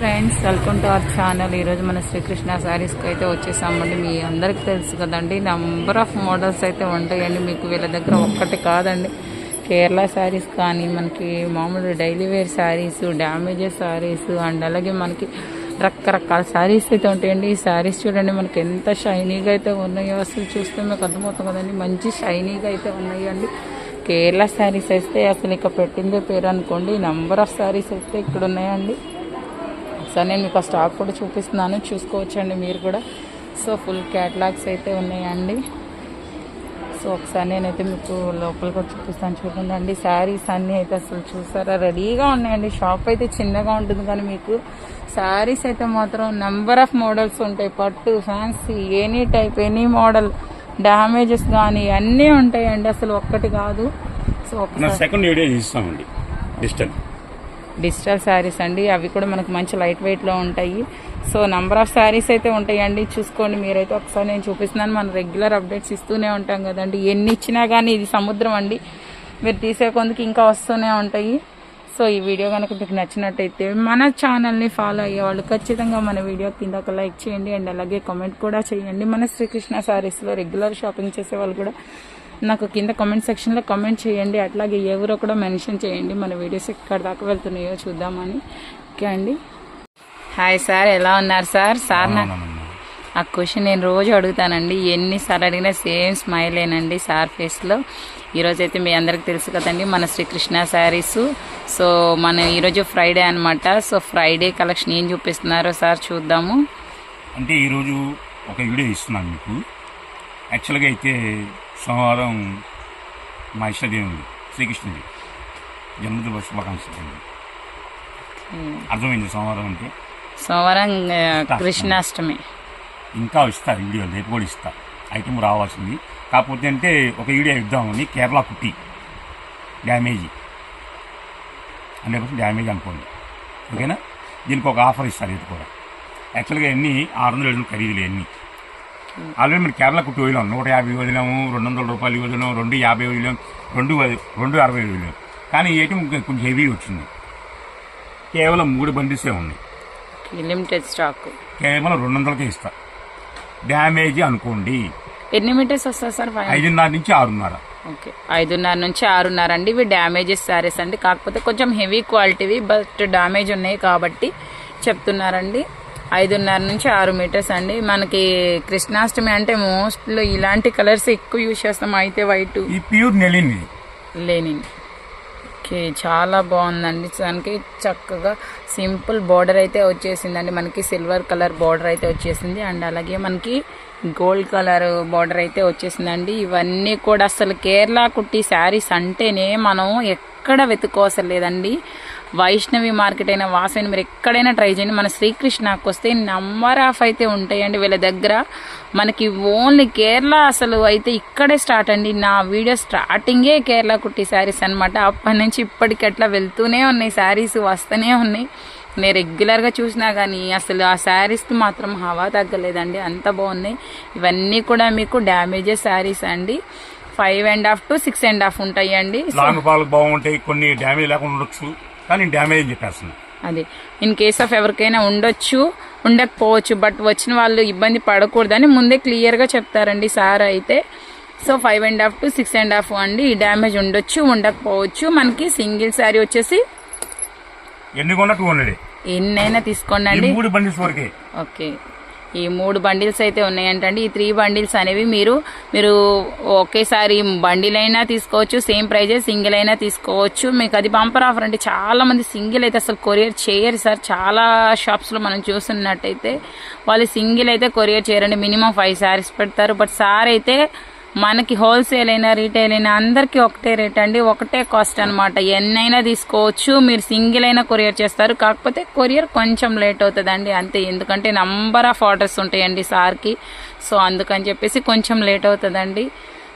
Friends welcome to our channel ఈరోజు మన శ్రీకృష్ణ శారీస్కి అయితే వచ్చేసామండి మీ అందరికి తెలుసు కదండి. నంబర్ ఆఫ్ మోడల్స్ అయితే ఉంటాయండి. మీకు వీళ్ళ దగ్గర ఒక్కటి కాదండి. కేరళ శారీస్ కానీ మనకి మామూలు daily wear sarees damages sarees and అలాగే మనకి రకరకాల శారీస్ అయితే ఉంటాయండి. ఈ శారీస్ చూడండి మనకి ఎంత షైనీగా అయితే ఉన్నాయో అసలు చూస్తే మీకు అర్థమవుతుంది కదండి. మంచి షైనీగా అయితే ఉన్నాయండి. కేరళ శారీస్ అయితే అసలు ఇక పెట్టిందే పేరు అనుకోండి. నంబర్ ఆఫ్ శారీస్ అయితే ఇక్కడ ఉన్నాయండి. ఒకసారి నేను మీకు ఆ స్టాక్ కూడా చూపిస్తున్నాను. చూసుకోవచ్చండి మీరు కూడా. సో ఫుల్ క్యాటలాగ్స్ అయితే ఉన్నాయండి. సో ఒకసారి నేనైతే మీకు లోపలికి వచ్చి చూపిస్తాను. చూడండి అండి శారీస్ అన్నీ అయితే అసలు చూసారా? రెడీగా ఉన్నాయండి. షాప్ అయితే చిన్నగా ఉంటుంది కానీ మీకు శారీస్ అయితే మాత్రం నెంబర్ ఆఫ్ మోడల్స్ ఉంటాయి. పట్టు fancy any type any model damages కానీ అన్నీ ఉంటాయండి. అసలు ఒక్కటి కాదు. సో సెకండ్ వీడియో ఇస్తామండి డిజిటల్. డిజిటల్ శారీస్ అండి. అవి కూడా మనకు మంచి లైట్ వెయిట్లో ఉంటాయి. సో నెంబర్ ఆఫ్ శారీస్ అయితే ఉంటాయండి. చూసుకోండి మీరైతే ఒకసారి నేను చూపిస్తున్నాను. మనం రెగ్యులర్ అప్డేట్స్ ఇస్తూనే ఉంటాం కదండి. ఎన్ని ఇచ్చినా కానీ ఇది సముద్రం అండి. మీరు తీసే కొందుకు ఇంకా వస్తూనే ఉంటాయి. సో ఈ వీడియో కనుక మీకు నచ్చినట్టయితే మన ఛానల్ని ఫాలో అయ్యే వాళ్ళు ఖచ్చితంగా మన వీడియో కింద ఒక లైక్ చేయండి. అండ్ అలాగే కామెంట్ కూడా చేయండి. మన శ్రీకృష్ణ శారీస్లో రెగ్యులర్ షాపింగ్ చేసే వాళ్ళు కూడా నాకు కింద కామెంట్ సెక్షన్లో కామెంట్ చేయండి. అట్లాగే ఎవరో కూడా మెన్షన్ చేయండి. మన వీడియోస్ ఎక్కడ దాకా వెళ్తున్నాయో చూద్దామని. ఓకే అండి? హాయ్ సార్ ఎలా ఉన్నారు సార్ సార్ నా ఆ క్వశ్చన్ నేను రోజు అడుగుతానండి. ఎన్నిసార్లు అడిగినా సేమ్ స్మైలేనండి సార్ ఫేస్లో ఈరోజు అయితే మీ అందరికి తెలుసు కదండి మన శ్రీకృష్ణ శారీస్ సో మన ఈరోజు ఫ్రైడే అనమాట సో ఫ్రైడే కలెక్షన్ ఏం చూపిస్తున్నారో సార్ చూద్దాము. అంటే ఈరోజు ఒక వీడియో ఇస్తున్నాను మీకు. యాక్చువల్గా అయితే సోమవారం మా ఇష్టదేవుడు శ్రీకృష్ణుడి జన్మదిన శుభాకాంక్షలు. అర్థమైంది సోమవారం అంటే? సోమవారం కృష్ణాష్టమి. ఇంకా ఇస్తారు వీడియో రేపు కూడా ఇస్తారు ఐటమ్ రావాల్సింది. కాకపోతే అంటే ఒక వీడియో ఇద్దామని కేరళ కుట్టి డ్యామేజ్. హండ్రెడ్ పర్సెంట్ డ్యామేజ్ అనుకోండి. ఓకేనా? దీనికి ఒక ఆఫర్ ఇస్తారు ఇది కూడా. యాక్చువల్గా ఎన్ని? ఆరు వందల ఏడు ఖరీదులు ఎన్ని? ఆల్రెడీ మీరు కేరళ కుట్టి వదిలాం. నూట యాభై వదిలాము రెండు వందల రూపాయలు వదిలాం రెండు యాభై వదిలాం రెండు రెండు అరవై వదిలాం. కానీ ఐటమ్ కొంచెం హెవీ వచ్చింది. కేవలం మూడు బండిసే ఉన్నాయి లిమిటెడ్ స్టాక్ కేవలం రెండు వందలకే ఇస్తా. డ్యామేజ్ అనుకోండి. ఎన్ని మీటర్స్ వస్తుంది సార్ ఐదున్నర నుంచి ఆరున్నర. ఓకే ఐదున్నర నుంచి ఆరున్నర అండి. ఇవి డ్యామేజెస్ శారీస్ అండి. కాకపోతే కొంచెం హెవీ క్వాలిటీవి బట్ డ్యామేజ్ ఉన్నాయి కాబట్టి చెప్తున్నారండి. ఐదున్నర నుంచి ఆరు మీటర్స్ అండి. మనకి కృష్ణాష్టమి అంటే మోస్ట్లో ఇలాంటి కలర్స్ ఎక్కువ యూజ్ చేస్తాం. అయితే వైట్ ఈ ప్యూర్ నెలిన్. లేనింగ్ ఓకే చాలా బాగుందండి. దానికి చక్కగా సింపుల్ బార్డర్ అయితే వచ్చేసిందండి. మనకి సిల్వర్ కలర్ బార్డర్ అయితే వచ్చేసింది. అండ్ అలాగే మనకి గోల్డ్ కలర్ బార్డర్ అయితే వచ్చేసిందండి. ఇవన్నీ కూడా అసలు కేరళ కుట్టి శారీస్ అంటేనే మనం ఎక్కడ వెతుక్కోవసరం లేదండి. వైష్ణవి మార్కెట్ అయినా వాసవి మీరు ఎక్కడైనా ట్రై చేయండి. మన శ్రీకృష్ణకు వస్తే నంబర్ ఆఫ్ అయితే ఉంటాయండి వీళ్ళ దగ్గర. మనకి ఓన్లీ కేరళ అసలు అయితే ఇక్కడే స్టార్ట్ అండి. నా వీడియో స్టార్టింగే కేరళ కుట్టి శారీస్ అనమాట అప్పటి నుంచి ఇప్పటికి అట్లా వెళ్తూనే ఉన్నాయి. శారీస్ వస్తూనే ఉన్నాయి. నేను రెగ్యులర్గా చూసినా కానీ అసలు ఆ శారీస్కి మాత్రం హవా తగ్గలేదండి. అంత బాగున్నాయి. ఇవన్నీ కూడా మీకు డ్యామేజెస్ శారీస్ అండి. Five and half to six and half ఉంటాయండి. అండి బాగుంటాయి. కొన్ని డ్యామేజ్ లేకుండా ఉండొచ్చు. కానీ డ్యామేజ్ అని చెప్పేస్తుంది అదే. ఇన్ కేస్ ఆఫ్ ఎవరికైనా ఉండొచ్చు ఉండకపోవచ్చు బట్ వచ్చిన వాళ్ళు ఇబ్బంది పడకూడదని ముందే క్లియర్గా చెప్తారండి సార్ అయితే. So five and half to six and half అండి. ఈ డ్యామేజ్ ఉండొచ్చు ఉండకపోవచ్చు. మనకి సింగిల్ శారీ వచ్చేసి ఎన్ని కొన్నా టూ హండ్రెడ్ ఎన్నైనా తీసుకోండి ఈ అండి మూడు బండిల్స్ వరకే. ఓకే. ఈ మూడు బండిల్స్ అయితే ఉన్నాయంటండి. ఈ త్రీ బండిల్స్ అనేవి మీరు మీరు ఒకేసారి బండిల్ అయినా తీసుకోవచ్చు సేమ్ ప్రైజే సింగిల్ అయినా తీసుకోవచ్చు. మీకు అది బంపర్ ఆఫర్ అంటే చాలా మంది సింగిల్ అయితే అసలు కొరియర్ చేయరు సార్. చాలా షాప్స్లో మనం చూస్తున్నట్టయితే వాళ్ళు సింగిల్ అయితే కొరియర్ చేయరండి. మినిమం ఫైవ్ శారీస్ పెడతారు. బట్ సార్ అయితే మనకి హోల్సేల్ అయినా రీటైల్ అయినా అందరికీ ఒకటే రేట్ అండి. ఒకటే కాస్ట్ అనమాట ఎన్నైనా తీసుకోవచ్చు. మీరు సింగిల్ అయినా కొరియర్ చేస్తారు. కాకపోతే కొరియర్ కొంచెం లేట్ అవుతుందండి. అంతే. ఎందుకంటే నంబర్ ఆఫ్ ఆర్డర్స్ ఉంటాయండి సార్కి. సో అందుకని చెప్పేసి కొంచెం లేట్ అవుతుందండి.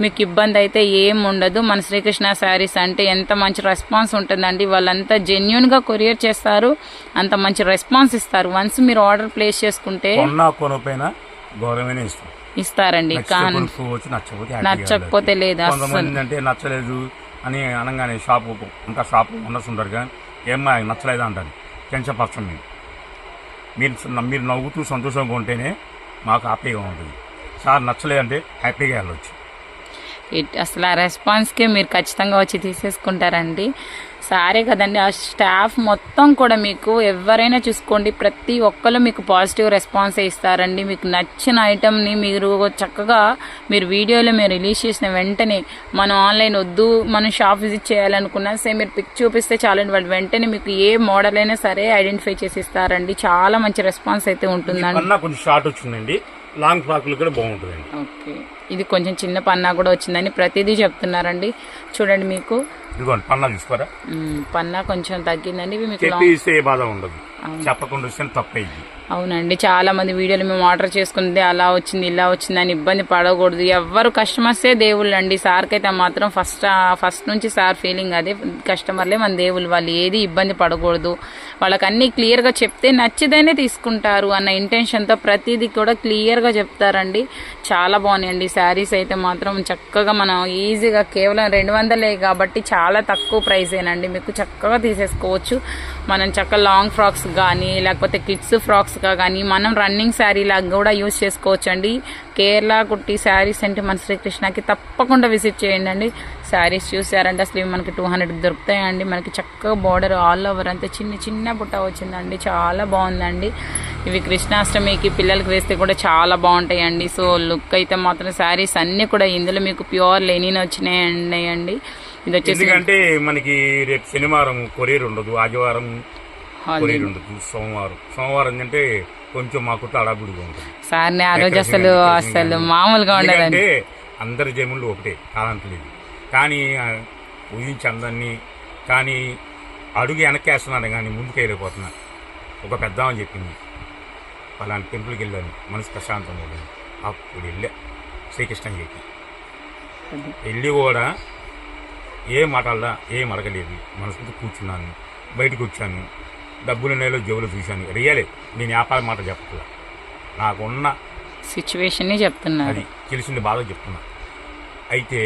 మీకు ఇబ్బంది అయితే ఏం ఉండదు. మన శ్రీకృష్ణ శారీస్ అంటే ఎంత మంచి రెస్పాన్స్ ఉంటుందండి. వాళ్ళంతా జెన్యున్గా కొరియర్ చేస్తారు. అంత మంచి రెస్పాన్స్ ఇస్తారు. వన్స్ మీరు ఆర్డర్ ప్లేస్ చేసుకుంటే గౌరవమైన ఇస్తారు ఇస్తారండి. కానీ నచ్చకపోతే. లేదు కొంతమంది అంటే నచ్చలేదు అని అనగానే షాపు ఇంకా షాపు ఉండొచ్చు ఉంటారు కానీ ఏమ్మా నచ్చలేదు అంటారు. కించపరచం మేము మీరు మీరు నవ్వుతూ సంతోషంగా ఉంటేనే మాకు హ్యాపీగా ఉంటుంది. సార్ నచ్చలేదంటే హ్యాపీగా వెళ్ళొచ్చు. అసలు ఆ రెస్పాన్స్కే మీరు ఖచ్చితంగా వచ్చి తీసేసుకుంటారండి. సారే కదండి ఆ స్టాఫ్ మొత్తం కూడా మీకు ఎవరైనా చూసుకోండి ప్రతి ఒక్కరు మీకు పాజిటివ్ రెస్పాన్స్ ఇస్తారండి. మీకు నచ్చిన ఐటమ్ని మీరు చక్కగా మీరు వీడియోలో మీరు రిలీజ్ చేసిన వెంటనే మనం ఆన్లైన్ వద్దు మనం షాప్ విజిట్ చేయాలనుకున్నా సరే మీరు పిక్ చూపిస్తే చాలండి. వాళ్ళు వెంటనే మీకు ఏ మోడల్ అయినా సరే ఐడెంటిఫై చేసి ఇస్తారండి. చాలా మంచి రెస్పాన్స్ అయితే ఉంటుందండి. కొంచెం షార్ట్ వచ్చిందండి. లాంగ్ ఫ్రాక్లు కూడా బాగుంటుందండి. ఓకే. ఇది కొంచెం చిన్న పన్నా కూడా వచ్చిందని ప్రతిదీ చెప్తున్నారండి. చూడండి మీకు. ఇదిగోండి పన్నా చూసుకోరా మ్, పన్నా కొంచెం తగ్గిందండి. మీకు చెప్పి లాంగ్ ఇస్తే ఏ బాధ ఉండదు. చెప్పకుండా తప్పేది అవునండి చాలా మంది వీడియోలు మేము ఆర్డర్ చేసుకుంది అలా వచ్చింది ఇలా వచ్చింది అని ఇబ్బంది పడకూడదు. ఎవ్వరు కస్టమర్సే దేవుళ్ళు అండి సార్కి అయితే మాత్రం ఫస్ట్ ఫస్ట్ నుంచి సార్ ఫీలింగ్ అదే కస్టమర్లే మన దేవుళ్ళు. వాళ్ళు ఏది ఇబ్బంది పడకూడదు. వాళ్ళకి అన్ని క్లియర్గా చెప్తే నచ్చితేనే తీసుకుంటారు అన్న ఇంటెన్షన్తో ప్రతిదీ కూడా క్లియర్గా చెప్తారండి. చాలా బాగున్నాయండి. శారీస్ అయితే మాత్రం చక్కగా మనం ఈజీగా కేవలం రెండు వందలే కాబట్టి చాలా తక్కువ ప్రైజేనండి మీకు చక్కగా తీసేసుకోవచ్చు. మనం చక్కగా లాంగ్ ఫ్రాక్స్ కానీ లేకపోతే కిడ్స్ ఫ్రాక్స్ ఫ్రాక్స్గా కానీ మనం రన్నింగ్ శారీ లాగా కూడా యూజ్ చేసుకోవచ్చు అండి కేరళ కుట్టి శారీస్ అంటే మన శ్రీకృష్ణకి తప్పకుండా విజిట్ చేయండి అండి శారీస్ చూసారంటే అసలు ఇవి మనకి టూ హండ్రెడ్ దొరుకుతాయండి. మనకి చక్కగా బార్డర్ ఆల్ ఓవర్ అంతా చిన్న చిన్న బుట్ట వచ్చిందండి. చాలా బాగుందండి. ఇవి కృష్ణాష్టమికి పిల్లలకి వేస్తే కూడా చాలా బాగుంటాయండి. సో లుక్ అయితే మాత్రం శారీస్ అన్నీ కూడా ఇందులో మీకు ప్యూర్ లెనిన్ వచ్చినాయండి. అండి ఇది వచ్చేసి ఎందుకంటే మనకి రేపు శనివారం కొరియర్ ఉండదు. ఆదివారం ఉండదు సోమవారం. సోమవారం అంటే కొంచెం మాకు తడాబుడిగా ఉంటుంది. సార్ని ఆ రోజు అసలు అసలు మామూలుగా ఉండదండి. అందరి జములు ఒకటే కాదంటలేదు కానీ ఊహించి అందరినీ కానీ అడుగు వెనక్కేస్తున్నాను కానీ ముందుకు వెళ్ళిపోతున్నా ఒక పెద్ద అని చెప్పింది అలాంటి టెంపుల్కి వెళ్ళాను మనసు ప్రశాంతంగా ఉండేది అప్పుడు వెళ్ళా శ్రీకృష్ణ చెప్పి వెళ్ళి కూడా ఏం మాట్లాడదా ఏం అడగలేదు. మనసుతో కూర్చున్నాను బయటకు వచ్చాను. డబ్బులు నేలో జేబులు చూశాను. రియలే నేను వ్యాపారం మాట చెప్పట్లా నాకున్న సిచ్యువేషన్ని చెప్తున్నారు. అది తెలిసింది బాగా చెప్తున్నా. అయితే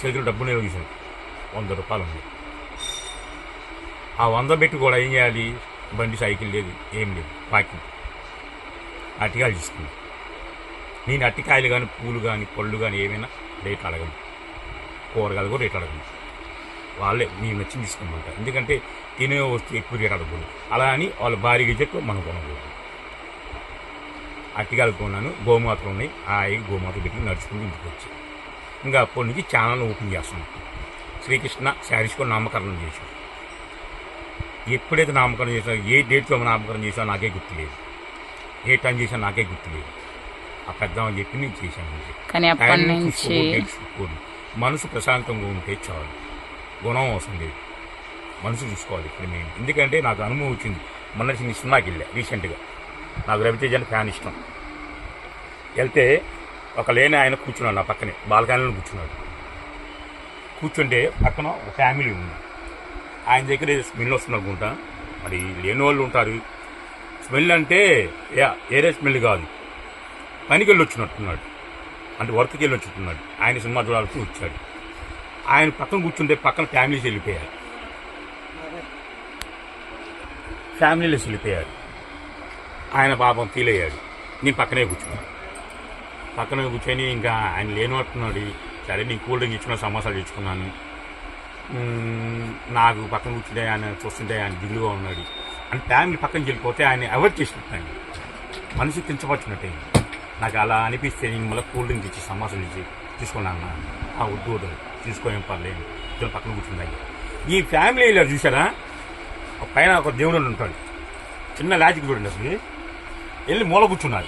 చేతిలో డబ్బు నేను చూసాను వంద రూపాయలు ఉంది ఆ వంద పెట్టి కూడా ఏం చేయాలి? బండి సైకిల్ లేదు ఏం లేదు పాకింగ్ అట్టికాయలు తీసుకున్నాను నేను అట్టికాయలు కానీ పూలు కానీ పళ్ళు కానీ ఏమైనా రేట్లు అడగను. కూరగాయలు కూడా రేట్లు అడగను. వాళ్ళే నీకు నచ్చింది తీసుకోమంటారు. ఎందుకంటే తినే వస్తువు ఎక్కువ రేట్ అడగకూడదు అలా అని వాళ్ళ భారీగా చెప్పి మనం కొనకూడదు. అట్టికాయలు కొన్నాను గోమాతలు ఉన్నాయి. ఆ ఐదు గోమాతలు పెట్టి నడుచుకుని ఇంటికి వచ్చి ఇంకా అప్పటి నుంచి ఛానల్ ఓపెన్ చేస్తున్నాం. శ్రీకృష్ణ శారీస్ కూడా నామకరణం చేశాం ఎప్పుడైతే నామకరణం చేశానో ఏ డేట్లో నామకరణం చేశానో నాకే గుర్తులేదు. ఏ టైం చేశానో నాకే గుర్తులేదు. ఆ పెద్దామని చెప్పి నేను చేశాను. మనసు ప్రశాంతంగా ఉంటే చాలు. గుణం వస్తుంది. మనసు చూసుకోవాలి ఇప్పుడు మేము ఎందుకంటే నాకు అనుభవం వచ్చింది. మొన్న చిన్న సినిమాకి వెళ్ళా రీసెంట్గా. నాకు రవితేజ అని ఫ్యాన్ ఇష్టం. వెళ్తే ఒక లేని ఆయన కూర్చున్నాడు నా పక్కనే. బాల్కనీలో కూర్చున్నాడు. కూర్చుంటే పక్కన ఒక ఫ్యామిలీ ఉంది. ఆయన దగ్గర స్మెల్ వస్తుంది అనుకుంటా మరి లేని వాళ్ళు ఉంటారు. స్మెల్ అంటే యా ఏరే స్మెల్ కాదు. పనికి వెళ్ళి వచ్చినట్టున్నాడు. అంటే వర్క్కి వెళ్ళి వచ్చినట్టున్నాడు. ఆయన సినిమా చూడాల్సి వచ్చాడు. ఆయన పక్కన కూర్చుంటే పక్కన ఫ్యామిలీస్ వెళ్ళిపోయారు. ఫ్యామిలీలో వెళ్ళిపోయారు. ఆయన పాపం ఫీల్ అయ్యాడు నేను పక్కనే కూర్చున్నాను. పక్కన కూర్చొని ఇంకా ఆయన లేనట్టున్నాడు సరే నేను కూల్ డ్రింక్ ఇచ్చిన సమోసాలు తెచ్చుకున్నాను. నాకు పక్కన కూర్చుంటే ఆయన చూస్తుంటే ఆయన దిగులుగా ఉన్నాడు. అంటే ఫ్యామిలీ పక్కన వెళ్ళిపోతే ఆయన అవాయిడ్ చేసినట్టండి మనసు కించపరిచినట్టే నాకు అలా అనిపిస్తే నేను మళ్ళీ కూల్ డ్రింక్ ఇచ్చి సమోసాలు ఇచ్చి తీసుకున్నాను. ఆ వద్దు వద్దు. తీసుకోలేం పర్లేదు. ఇద్దరు పక్కన కూర్చున్నాయి ఈ ఫ్యామిలీలో చూసారా ఒక పైన ఒక దేవుడు ఉంటాడు. చిన్న లాజిక్ చూడండి అసలు. వెళ్ళి మూల కూర్చున్నారు.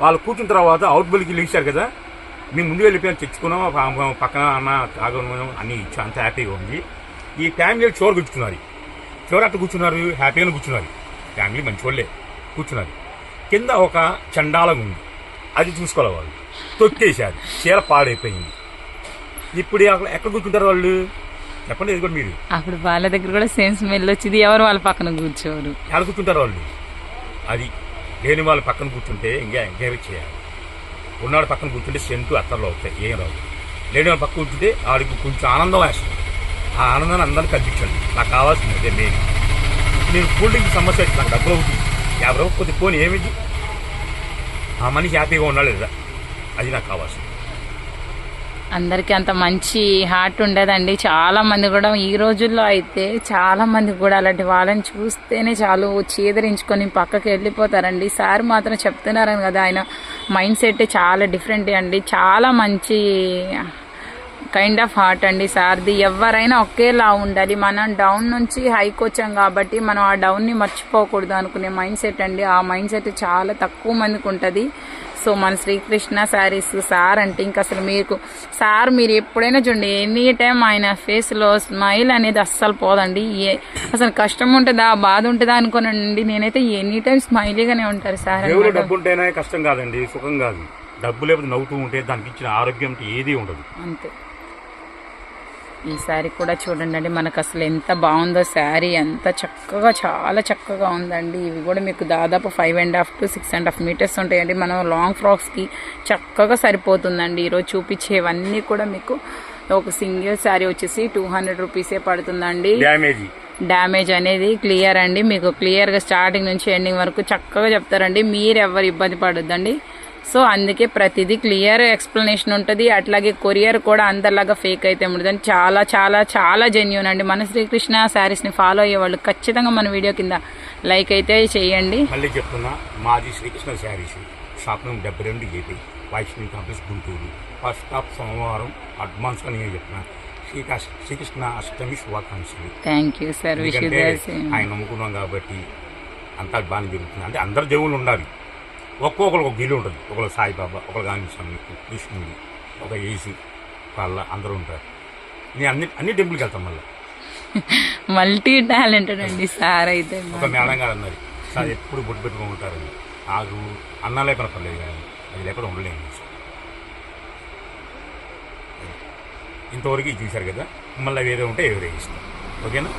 వాళ్ళు కూర్చున్న తర్వాత అవుట్ బుల్కి లేచారు కదా. మేము ముందు వెళ్ళిపోయాం తెచ్చుకున్నాం పక్కన అన్న తాగను అన్నీ ఇచ్చి అంత హ్యాపీగా ఉంది. ఈ ఫ్యామిలీ చోరు కూర్చున్నారు చోరు అట్ట కూర్చున్నారు హ్యాపీగా కూర్చున్నారు. ఫ్యామిలీ మంచి వాళ్ళే. కూర్చున్నారు. కింద ఒక చండాలం ఉంది. అది చూసుకోవాలి వాళ్ళు. తొక్కేశారు. చీర పాడైపోయింది. ఇప్పుడు అక్కడ ఎక్కడ కూర్చుంటారు వాళ్ళు? చెప్పండి ఇది కూడా మీరు. అప్పుడు వాళ్ళ దగ్గర కూడా సేమ్ స్మెల్ వచ్చింది. ఎవరు వాళ్ళ పక్కన కూర్చోరు. ఎక్కడ కూర్చుంటారు వాళ్ళు? అది లేని వాళ్ళు పక్కన కూర్చుంటే ఇంకా ఎంకరేజ్ చేయాలి. ఉన్నాడు పక్కన కూర్చుంటే సెంటు అత్తర్లు అవుతాయి. ఏం రావు. లేని వాళ్ళు పక్కన కూర్చుంటే ఆడికి కొంచెం ఆనందం వేస్తుంది. ఆ ఆనందాన్ని అందరికీ కల్పించండి. నాకు కావాల్సింది అదే మెయిన్ నేను కూల్ డ్రింక్ సమస్య వచ్చి నాకు డబ్బులు అవుతుంది. యాభై రూపాయలు కొద్ది పోనీ ఏమిటి? ఆ మనిషి హ్యాపీగా ఉండాలి లేదా? అది నాకు కావాల్సింది. అందరికీ అంత మంచి హార్ట్ ఉండదండి. చాలామంది కూడా ఈ రోజుల్లో అయితే చాలామంది కూడా అలాంటి వాళ్ళని చూస్తేనే చాలు చీదరించుకొని పక్కకి వెళ్ళిపోతారండి. సార్ మాత్రం చెప్తున్నారని కదా ఆయన మైండ్ సెట్ చాలా డిఫరెంట్ అండి. చాలా మంచి కైండ్ ఆఫ్ హార్ట్ అండి సార్ది. ఎవరైనా ఒకేలా ఉండాలి. మనం డౌన్ నుంచి హైకి వచ్చాం కాబట్టి మనం ఆ డౌన్ని మర్చిపోకూడదు అనుకునే మైండ్ సెట్ అండి. ఆ మైండ్ సెట్ చాలా తక్కువ మందికి ఉంటుంది. సో మన శ్రీకృష్ణ శారీస్ సార్ అంటే ఇంకా అసలు మీకు సార్ మీరు ఎప్పుడైనా చూడండి ఎనీ టైం ఆయన ఫేస్లో స్మైల్ అనేది అస్సలు పోదండి. ఏ అసలు కష్టం ఉంటుందా బాధ ఉంటుందా అనుకోనండి. నేనైతే ఎనీ టైం స్మైలీగానే ఉంటారు సార్. డబ్బు ఉంటేనే కష్టం కాదండి సుఖం కాదు. డబ్బు లేకపోతే నవ్వుతూ ఉంటే దానికి ఇచ్చిన ఆరోగ్యం ఏదీ ఉండదు. అంతే. ఈ శారీ కూడా చూడండి అండి మనకు అసలు ఎంత బాగుందో శారీ ఎంత చక్కగా చాలా చక్కగా ఉందండి. ఇవి కూడా మీకు దాదాపు five and half to six and half metres ఉంటాయండి. మనం లాంగ్ ఫ్రాక్స్కి చక్కగా సరిపోతుందండి. ఈరోజు చూపించేవన్నీ కూడా మీకు ఒక సింగిల్ శారీ వచ్చేసి టూ హండ్రెడ్ రూపీసే పడుతుందండి. డ్యామేజీ డ్యామేజ్ అనేది క్లియర్ అండి. మీకు క్లియర్గా స్టార్టింగ్ నుంచి ఎండింగ్ వరకు చక్కగా చెప్తారండి. మీరు ఎవరు ఇబ్బంది పడొద్దండి. సో అందుకే ప్రతిదీ క్లియర్ ఎక్స్ప్లెనేషన్ ఉంటుంది. అట్లాగే కొరియర్ కూడా అందరిలాగా ఫేక్ అయితే ఉండదు. చాలా చాలా చాలా జెన్యున్ అండి. మన శ్రీకృష్ణ శారీస్ని ఫాలో అయ్యే వాళ్ళు ఖచ్చితంగా మన వీడియో కింద లైక్ అయితే చేయండి. మళ్ళీ చెప్తున్నా మాది శ్రీకృష్ణ శారీస్ షాప్ నెంబర్ డెబ్బై రెండు AP Vaishnavi complex Guntur. First stop సోమవారం అడ్వాన్స్గా నేను చెప్తున్నా. శ్రీకాశ్ శ్రీకృష్ణ అష్టమి శుభాకాంక్షలు. థ్యాంక్ యూ సార్ ఆయన నమ్ముకున్నాం కాబట్టి అంతా బాగానే జరుగుతుంది. అంటే అందరు దేవుళ్ళు ఉండాలి. ఒక్కొక్కరికి ఒక గిరి ఉంటుంది. ఒకరు సాయిబాబా ఒకరు స్వామి కృష్ణుడు ఒక ఏసు వాళ్ళ అందరూ ఉంటారు. నేను అన్ని అన్ని టెంపుల్కి వెళ్తాం మళ్ళీ. మల్టీ టాలెంటెడ్ అండి సార్ అయితే ఒక మేడం గారు అన్నది సార్ ఎప్పుడు బొట్టు పెట్టుకుని ఉంటారని నాకు అన్నం లేకుండా పర్లేదు కానీ అది లేకుండా ఉండలేము ఇంతవరకు చూశారు కదా మళ్ళీ వేరే ఉంటే ఎవరే ఇస్తాం ఓకేనా?